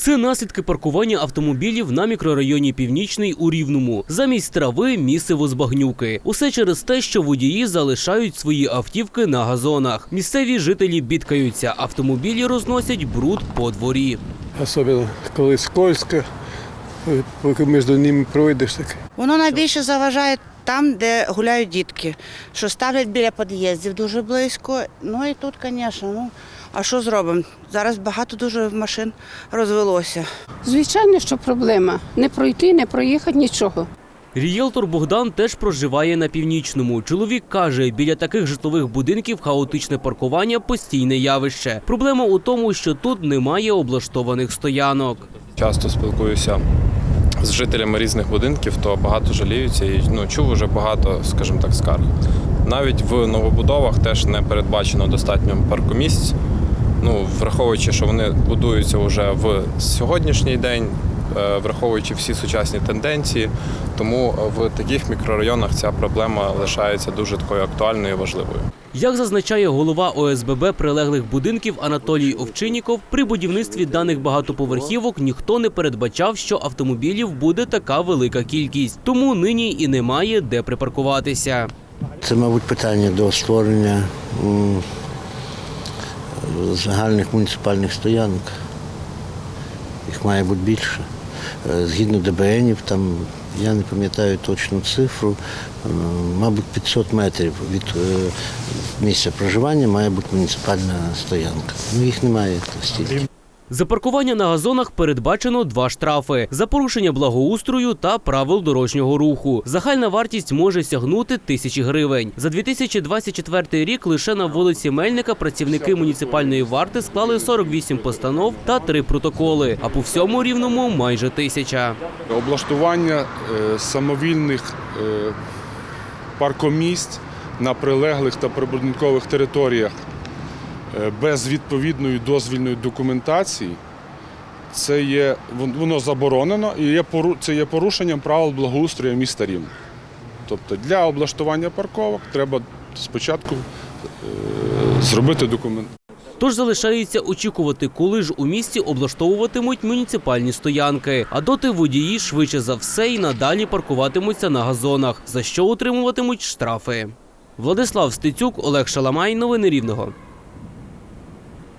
Це наслідки паркування автомобілів на мікрорайоні Північний у Рівному. Замість трави місиво з багнюки. Усе через те, що водії залишають свої автівки на газонах. Місцеві жителі бідкаються, автомобілі розносять бруд по дворі. Особливо коли скользко, поки між ними пройдеш так. Воно найбільше заважає там, де гуляють дітки, що ставлять біля під'їздів дуже близько. Ну і тут, звісно, ну а що зробимо? Зараз багато дуже машин розвелося. Звичайно, що проблема. Не пройти, не проїхати нічого. Рієлтор Богдан теж проживає на північному. Чоловік каже, біля таких житлових будинків хаотичне паркування постійне явище. Проблема у тому, що тут немає облаштованих стоянок. Часто спілкуюся з жителями різних будинків, то багато жаліються і ну, чув уже багато, скажімо так, скарг. Навіть в новобудовах теж не передбачено достатньо паркомісць. Ну, враховуючи, що вони будуються вже в сьогоднішній день, враховуючи всі сучасні тенденції, тому в таких мікрорайонах ця проблема лишається дуже такою актуальною і важливою. Як зазначає голова ОСББ прилеглих будинків Анатолій Овчинніков, при будівництві даних багатоповерхівок ніхто не передбачав, що автомобілів буде така велика кількість, тому нині і немає де припаркуватися. Це, мабуть, питання до створення загальних муніципальних стоянок. Їх має бути більше. Е, Згідно ДБНів, там я не пам'ятаю точну цифру, е, мабуть, 500 метрів від е, місця проживання має бути муніципальна стоянка. Ну їх немає стільки. За паркування на газонах передбачено два штрафи за порушення благоустрою та правил дорожнього руху. Загальна вартість може сягнути тисячі гривень. За 2024 рік лише на вулиці Мельника працівники муніципальної варти склали 48 постанов та три протоколи. А по всьому рівному майже тисяча. облаштування е, самовільних е, паркомісць на прилеглих та прибудинкових територіях без відповідної дозвільної документації. Це є воно заборонено і є це є порушенням правил благоустрою міста Рівне. Тобто для облаштування парковок треба спочатку е, зробити документ. Тож залишається очікувати, коли ж у місті облаштовуватимуть муніципальні стоянки. А доти водії швидше за все і надалі паркуватимуться на газонах, за що отримуватимуть штрафи. Владислав Стецюк, Олег Шаламай. Новини Рівного.